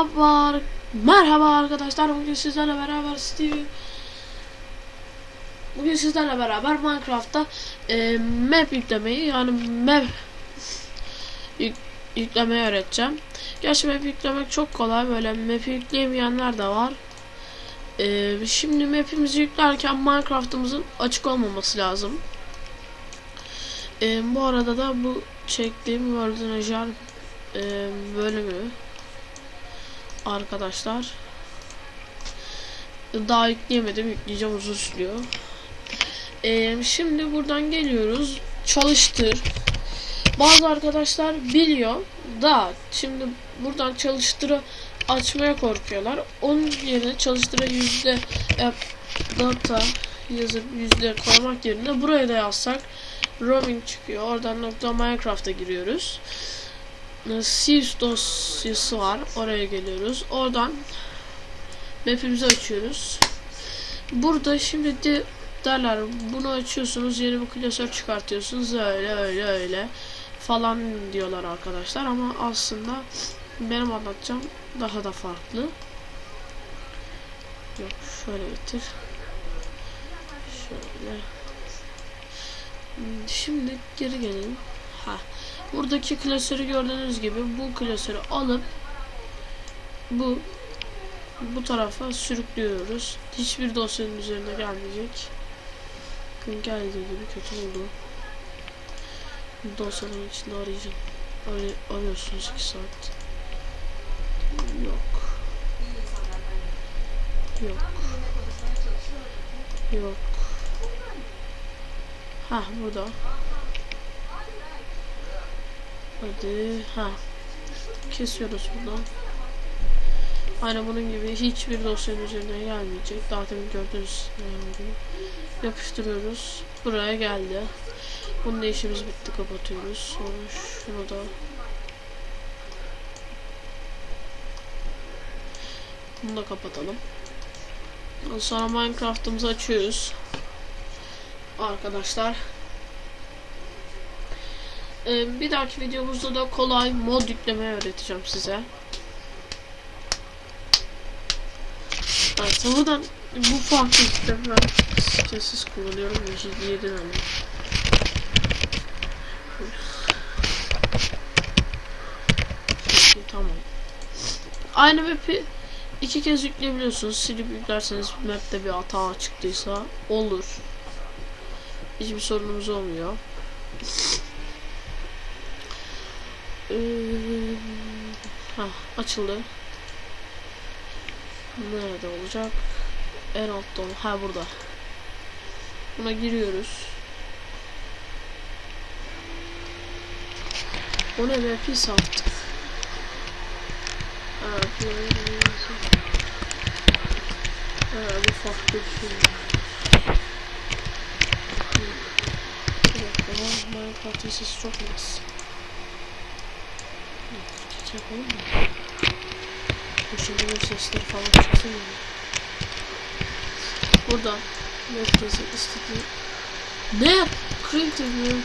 Merhaba, merhaba arkadaşlar. Bugün sizlerle beraber Steve Bugün sizlerle beraber Minecraft'ta e, map yüklemeyi yani map yük, yüklemeyi öğreteceğim. Gerçi map yüklemek çok kolay. Böyle map yükleyemeyenler de var. E, şimdi map'imizi yüklerken Minecraft'ımızın açık olmaması lazım. E, bu arada da bu çektiğim World Najar e, bölümü arkadaşlar. Daha yükleyemedim yükleyeceğim uzun sürüyor. Ee, şimdi buradan geliyoruz. Çalıştır. Bazı arkadaşlar biliyor da şimdi buradan çalıştırı açmaya korkuyorlar. Onun yerine çalıştıra yüzde e, data yazıp yüzde koymak yerine buraya da yazsak roaming çıkıyor. Oradan nokta minecraft'a giriyoruz Sieves dosyası var. Oraya geliyoruz. Oradan map'imizi açıyoruz. Burada şimdi de derler bunu açıyorsunuz yeni bir klasör çıkartıyorsunuz öyle öyle öyle falan diyorlar arkadaşlar ama aslında benim anlatacağım daha da farklı. Yok şöyle getir. Şöyle. Şimdi geri gelelim. Ha. Buradaki klasörü gördüğünüz gibi bu klasörü alıp bu bu tarafa sürüklüyoruz. Hiçbir dosyanın üzerine gelmeyecek. Bakın geldiği gibi kötü oldu. Dosyanın içinde arayacağım. Ar arıyorsunuz 2 saat. Yok. Yok. Yok. Ha burada. Hadi. Ha. Kesiyoruz buradan. Aynen bunun gibi hiçbir dosyanın üzerine gelmeyecek. Zaten gördüğünüz gibi. Yapıştırıyoruz. Buraya geldi. Bunun işimiz bitti. Kapatıyoruz. Sonra şunu da Bunu da kapatalım. Sonra Minecraft'ımızı açıyoruz. Arkadaşlar. Ee, bir dahaki videomuzda da kolay mod yüklemeyi öğreteceğim size. Evet, buradan bu farklı ben sessiz kullanıyorum. 107 tane. Tamam. Aynı map'i iki kez yükleyebiliyorsunuz. Silip yüklerseniz map'te bir hata çıktıysa olur. Hiçbir sorunumuz olmuyor. Ee, ha açıldı. Nerede olacak? En altta ol- Ha burada. Buna giriyoruz. O ne be pis artık. Ha, Ha, bu farklı bir şey. Minecraft'ın sesi çok az. Mı? Bu şimdi bu sesleri falan çıksın mı? Burada merkezi istediği Ne? Creative mi?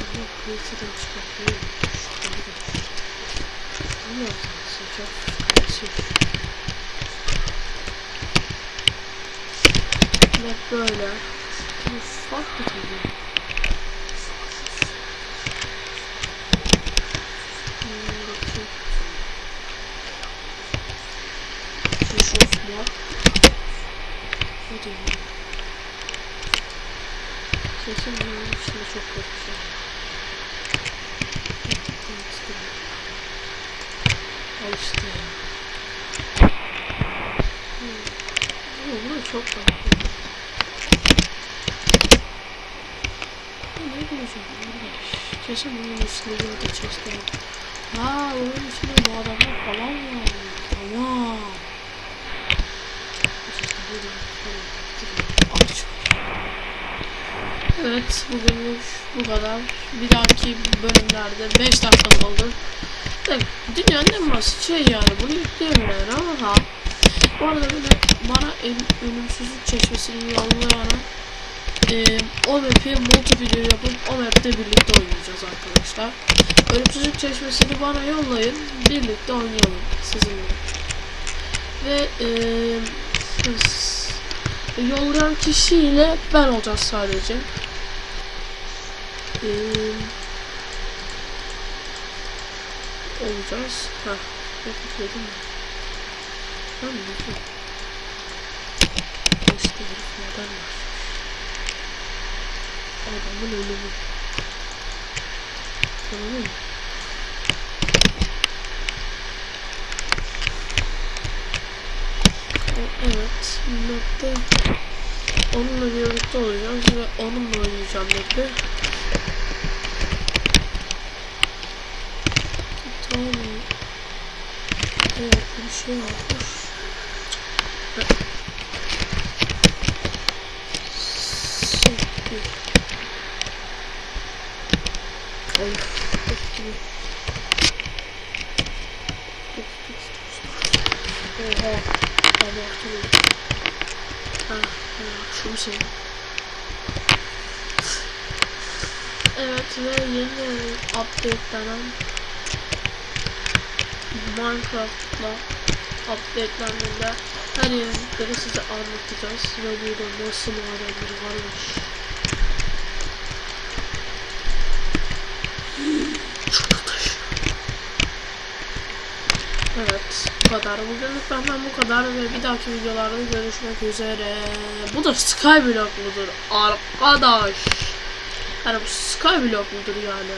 Ama Creative'den çıkartıyor. Ne yapıyorsun? Çok pasif. Hep böyle. Bu farklı tabii. Hadi. Kesin bunun içinde çok korkacağım. Al işte. Hmm. Bu bu çok korktum. Ne diyeceğim? Kesin bunun bir adı chest'e. Ha, onun içinde bu adamlar falan var. Tamam. Evet bugünlük bu kadar. Bir dahaki bölümlerde 5 dakika oldu. Evet, dünyanın en basit şey yani bunu yükleyemiyorlar ama ha. Bu arada de bana el, ölümsüzlük çeşmesini yollayana e, o map'i multiplayer yapıp o map'te birlikte oynayacağız arkadaşlar. Ölümsüzlük çeşmesini bana yollayın. Birlikte oynayalım sizinle. Ve e, yollayan kişiyle ben olacağız sadece. E, olacağız. Ha, mi? Ben mi? İşte herif neden var? Adamın ölümü. Tamam mı? Evet, map'te onunla birlikte olacağız ve onunla oynayacağım map'i. Tamam. Evet, bir şey olmuş. Sektir. Oha, abartılı. Ha, ha. Evet ve yeni updatelenen Minecraft'la updatelendiğinde her yenilikleri size anlatacağız ve burada nasıl madenleri varmış. Evet bu kadar. Bugünlük benden bu kadar ve bir dahaki videolarda görüşmek üzere. Bu da Skyblock mudur arkadaş? Yani bu Skyblock mudur yani?